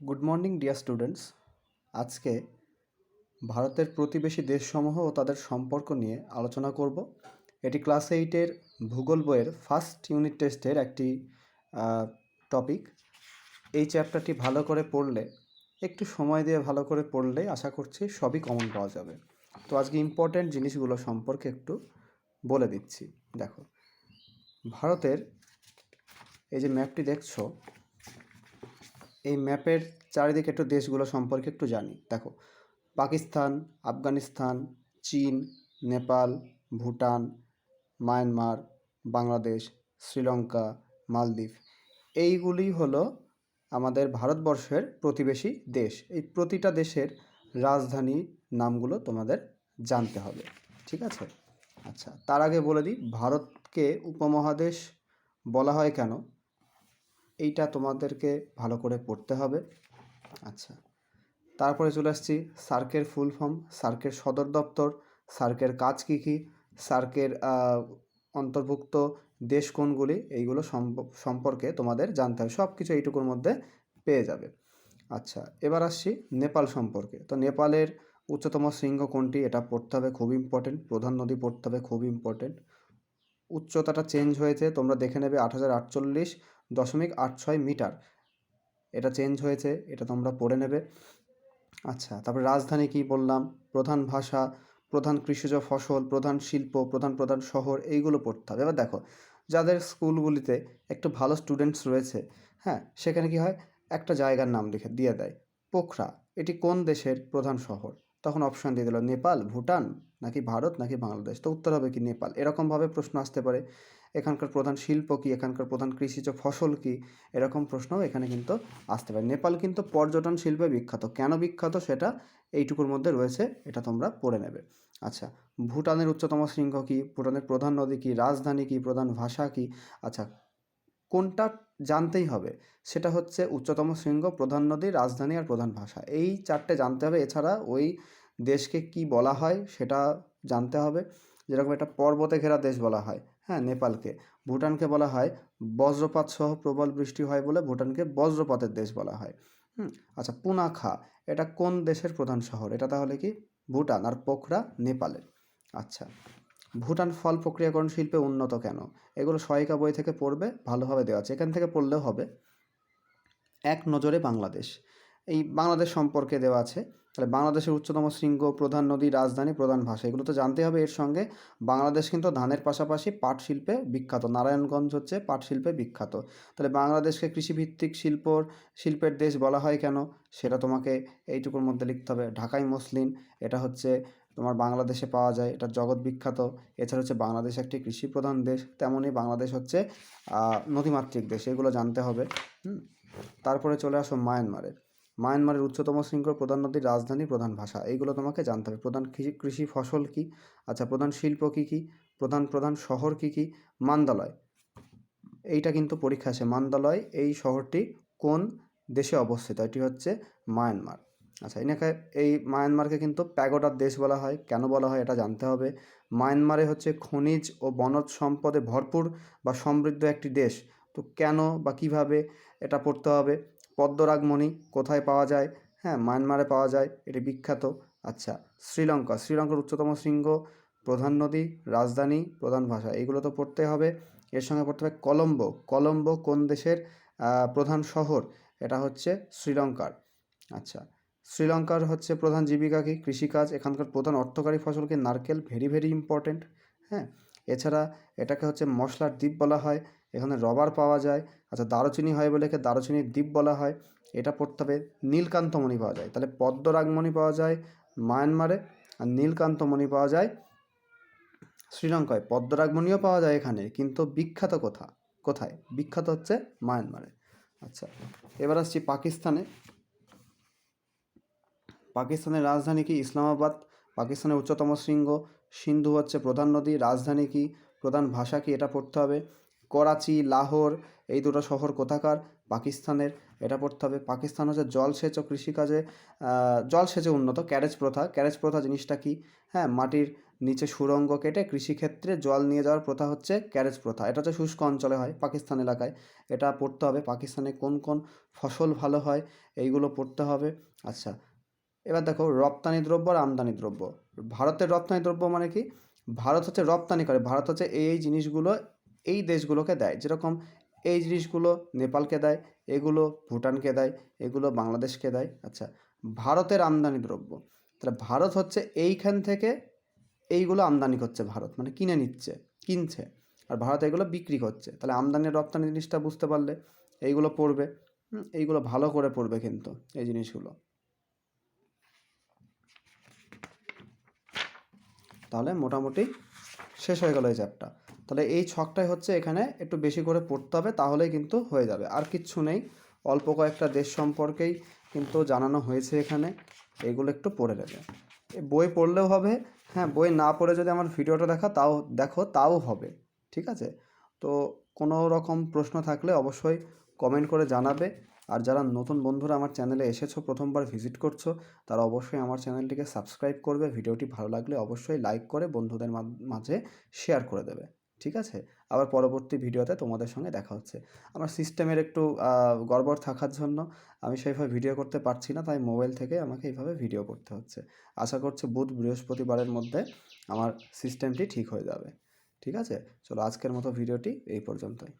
Good morning dear students আজকে ভারতের প্রতিবেশী দেশসমূহ ও তাদের সম্পর্ক নিয়ে আলোচনা করব। এটি ক্লাস এইটের ভূগোল বইয়ের ফার্স্ট ইউনিট টেস্টের একটি টপিক এই চ্যাপ্টারটি ভালো করে পড়লে, একটু সময় দিয়ে ভালো করে পড়লে আশা করছি সবই কমন পাওয়া যাবে। তো আজকে ইম্পর্ট্যান্ট জিনিসগুলো সম্পর্কে একটু বলে দিচ্ছি। দেখো, ভারতের এই যে ম্যাপটি দেখছ এই ম্যাপের চারিদিকে একটু দেশগুলো সম্পর্কে একটু জানি। দেখো, পাকিস্তান, আফগানিস্তান, চীন, নেপাল, ভুটান, মায়ানমার, বাংলাদেশ, শ্রীলঙ্কা, মালদ্বীপ। এইগুলি হলো আমাদের ভারতবর্ষের প্রতিবেশী দেশ। এই প্রতিটা দেশের রাজধানী নামগুলো তোমাদের জানতে হবে, ঠিক আছে? আচ্ছা তার আগে বলে দিই, ভারতকে উপমহাদেশ বলা হয় কেন? এইটা তোমাদেরকে ভালো করে পড়তে হবে। আচ্ছা তারপরে চলে আসছি সার্কের ফুল ফর্ম, সার্কের সদর দপ্তর, সার্কের কাজ কী কী, সার্কের অন্তর্ভুক্ত দেশ কোনগুলি, এইগুলো সম্পর্কে তোমাদের জানতে হবে। সব কিছু এইটুকুর মধ্যে পেয়ে যাবে। আচ্ছা এবার আসছি নেপাল সম্পর্কে। তো নেপালের উচ্চতম শৃঙ্গ কোনটি, এটা পড়তে হবে, খুব ইম্পর্টেন্ট প্রধান নদী পড়তে হবে, খুব ইম্পর্টেন্ট উচ্চতাটা চেঞ্জ হয়েছে, তোমরা দেখে নেবে আট হাজার আটচল্লিশ দশমিক আট ছয় মিটার। এটা চেঞ্জ হয়েছে, এটা তোমরা পড়ে নেবে। আচ্ছা তারপরে রাজধানী কি বললাম? প্রধান ভাষা, প্রধান কৃষিজ ফসল, প্রধান শিল্প, প্রধান প্রধান শহর, এইগুলো পড়তে হবে। এবার দেখো, যাদের স্কুলগুলিতে একটু ভালো স্টুডেন্টস রয়েছে হ্যাঁ সেখানে কি হয়? একটা জায়গার নাম লিখে, দিয়ে দেয়, পোখরা। এটি কোন দেশের প্রধান শহর? তখন অপশন দিয়ে দিল, নেপাল, ভুটান, নাকি ভারত, নাকি বাংলাদেশ? তো উত্তর হবে কি নেপাল? এরকমভাবে প্রশ্ন আসতে পারে। এখানকার প্রধান শিল্প কী? এখানকার প্রধান কৃষিজ ফসল কী? এরকম প্রশ্নও এখানে কিন্তু আসতে পারে। নেপাল কিন্তু পর্যটন শিল্পে বিখ্যাত। কেন বিখ্যাত সেটা এইটুকুর মধ্যে রয়েছে, এটা তোমরা পড়ে নেবে। আচ্ছা ভুটানের উচ্চতম শৃঙ্গ কী? ভুটানের প্রধান নদী কী? রাজধানী কী? প্রধান ভাষা কী? আচ্ছা কোনটা জানতেই হবে? সেটা হচ্ছে উচ্চতম শৃঙ্গ, প্রধান নদী, রাজধানী আর প্রধান ভাষা। এই চারটে জানতে হবে। এছাড়া ওই দেশকে কি বলা হয় সেটা জানতে হবে। যেরকম একটা পর্বতে ঘেরা দেশ বলা হয়। হ্যাঁ নেপালকে। ভুটানকে বলা হয় বজ্রপাত সহ প্রবল বৃষ্টি হয় বলে ভুটানকে বজ্রপাতের দেশ বলা হয়। হুম আচ্ছা পুনাখা, এটা কোন দেশের প্রধান শহর? এটা তাহলে কি ভুটান আর পোখরা নেপালের। আচ্ছা ভুটান ফল প্রক্রিয়াকরণ শিল্পে উন্নত কেন? এগুলো সহায়িকা বই থেকে পড়বে, ভালোভাবে দেওয়া আছে। এখান থেকে পড়লেও হবে। এক নজরে বাংলাদেশ। এই বাংলাদেশ সম্পর্কে দেওয়া আছে। তাহলে বাংলাদেশের উচ্চতম শৃঙ্গ, প্রধান নদী, রাজধানী, প্রধান ভাষা, এগুলো তো জানতে হবে এর সঙ্গে। বাংলাদেশ কিন্তু ধানের পাশাপাশি পাট শিল্পে বিখ্যাত। নারায়ণগঞ্জ হচ্ছে পাট শিল্পে বিখ্যাত। তাহলে বাংলাদেশকে কৃষিভিত্তিক শিল্পর শিল্পের দেশ বলা হয় কেন? সেটা তোমাকে এইটুকুর মধ্যে লিখতে হবে। ঢাকাই মসলিন, এটা হচ্ছে তোমার বাংলাদেশে পাওয়া যায়, এটা জগৎ বিখ্যাত। এছাড়া হচ্ছে বাংলাদেশ একটি কৃষি প্রধান দেশ তেমনই বাংলাদেশ হচ্ছে নদীমাতৃক দেশ, এগুলো জানতে হবে। তারপরে চলে আসো মায়ানমারের। মায়ানমারের উচ্চতম শৃঙ্গ, প্রধান নদীর রাজধানী, প্রধান ভাষা। এইগুলো তোমাকে জানতে হবে। প্রধান কৃষি ফসল কী? আচ্ছা প্রধান শিল্প কী কী? প্রধান প্রধান শহর কী কী? মান্দালয়। এইটা কিন্তু পরীক্ষা আসে মান্দালয়, এই শহরটি কোন দেশে অবস্থিত? এটি হচ্ছে মায়ানমার। আচ্ছা এনাকে এই মায়ানমারকে কিন্তু প্যাগোডার দেশ বলা হয়। কেন বলা হয় এটা জানতে হবে। মায়ানমারে হচ্ছে খনিজ ও বনজ সম্পদে ভরপুর বা সমৃদ্ধ একটি দেশ। তো কেন বা কীভাবে এটা পড়তে হবে? পদ্মরাগমণি কোথায় পাওয়া যায়? হ্যাঁ মায়ানমারে পাওয়া যায়। এটি বিখ্যাত। আচ্ছা শ্রীলঙ্কা। শ্রীলঙ্কার উচ্চতম শৃঙ্গ, প্রধান নদী, রাজধানী, প্রধান ভাষা। এগুলো তো পড়তে হবে। এর সঙ্গে পড়তে হবে কলম্বো। কলম্বো কোন দেশের প্রধান শহর? এটা হচ্ছে শ্রীলঙ্কার। আচ্ছা শ্রীলঙ্কার হচ্ছে প্রধান জীবিকা কি? কৃষিকাজ। এখানকার প্রধান অর্থকারী ফসল কি? নারকেল। Very very important. হ্যাঁ এছাড়া এটাকে হচ্ছে মশলার দ্বীপ বলা হয়। এখানে রবার পাওয়া যায়। আচ্ছা দারুচিনি হয় বলে একে দারুচিনির দ্বীপ বলা হয়। এটা পড়তে হবে নীলকান্তমণি পাওয়া যায়। তাহলে পদ্মরাগমণি পাওয়া যায় মায়ানমারে আর নীলকান্তমণি পাওয়া যায় শ্রীলঙ্কায়। পদ্মরাগমণিও পাওয়া যায় এখানে, কিন্তু বিখ্যাত কোথা? কোথায়? বিখ্যাত হচ্ছে মায়ানমারে। আচ্ছা এবার আসছি পাকিস্তানে। পাকিস্তানের রাজধানী কি? ইসলামাবাদ। পাকিস্তানের উচ্চতম শৃঙ্গ। সিন্ধু হচ্ছে প্রধান নদী। রাজধানী কি? প্রধান ভাষা কি? এটা পড়তে হবে করাচি, লাহোর, এই দুটো শহর কোথাকার? পাকিস্তানের। এটা পড়তে হবে। পাকিস্তান হচ্ছে জলসেচ ও কৃষিকাজে জলসেচে উন্নত, ক্যারেজ প্রথা। ক্যারেজ প্রথা জিনিসটা কি? হ্যাঁ মাটির নিচে সুড়ঙ্গ কেটে কৃষিক্ষেত্রে জল নিয়ে যাওয়ার প্রথা হচ্ছে ক্যারেজ প্রথা। এটা হচ্ছে শুষ্ক অঞ্চলে হয় পাকিস্তান এলাকায়। এটা পড়তে হবে পাকিস্তানে কোন কোন ফসল ভালো হয়, এইগুলো পড়তে হবে। আচ্ছা এবার দেখো রপ্তানি দ্রব্য আর আমদানি দ্রব্য। ভারতের রপ্তানি দ্রব্য মানে কি? ভারত হচ্ছে রপ্তানি করে ভারত হচ্ছে এই জিনিসগুলো এই দেশগুলোকে দেয়। যেরকম এই জিনিসগুলো নেপালকে দেয়, এগুলো ভুটানকে দেয়, এগুলো বাংলাদেশকে দেয়। আচ্ছা ভারতের আমদানি দ্রব্য। তাহলে ভারত হচ্ছে এইখান থেকে এইগুলো আমদানি করছে ভারত মানে কিনে নিচ্ছে, কিনছে। আর ভারত এগুলো বিক্রি করছে। তাহলে আমদানি রপ্তানি জিনিসটা বুঝতে পারলে এইগুলো পড়বে এইগুলো ভালো করে পড়বে কিন্তু এই জিনিসগুলো। তাহলে মোটামুটি শেষ হয়ে গেল এই চ্যাপ্টার। তাহলে এই ছকটাই হচ্ছে এখানে একটু বেশি করে পড়তে হবে, তাহলেই কিন্তু হয়ে যাবে। আর কিচ্ছু নেই, অল্প কয়েকটা দেশ সম্পর্কেই কিন্তু জানানো হয়েছে এখানে, এগুলো একটু পড়ে নেবে। বই পড়লেও হবে হ্যাঁ বই না পড়ে যদি আমার ভিডিওটা দেখা, তাও দেখো, তাও হবে, ঠিক আছে? তো কোনো রকম প্রশ্ন থাকলে অবশ্যই কমেন্ট করে জানাবে। আর যারা নতুন বন্ধুরা আমার চ্যানেলে এসেছ, প্রথমবার ভিজিট করছ, তারা অবশ্যই আমার চ্যানেলটিকে সাবস্ক্রাইব করবে। ভিডিওটি ভালো লাগলে অবশ্যই লাইক করে বন্ধুদের মাঝে শেয়ার করে দেবে। ঠিক আছে? আবার পরবর্তী ভিডিওতে তোমাদের সঙ্গে দেখা হচ্ছে। আমার সিস্টেমের একটু গড়বড় থাকার জন্য আমি সেইভাবে ভিডিও করতে পারছি না, তাই মোবাইল থেকে আমাকে এইভাবে ভিডিও করতে হচ্ছে। আশা করছি বুধ, বৃহস্পতিবারের মধ্যে আমার সিস্টেমটি ঠিক হয়ে যাবে। ঠিক আছে? চলো আজকের মতো ভিডিওটি এই পর্যন্তই।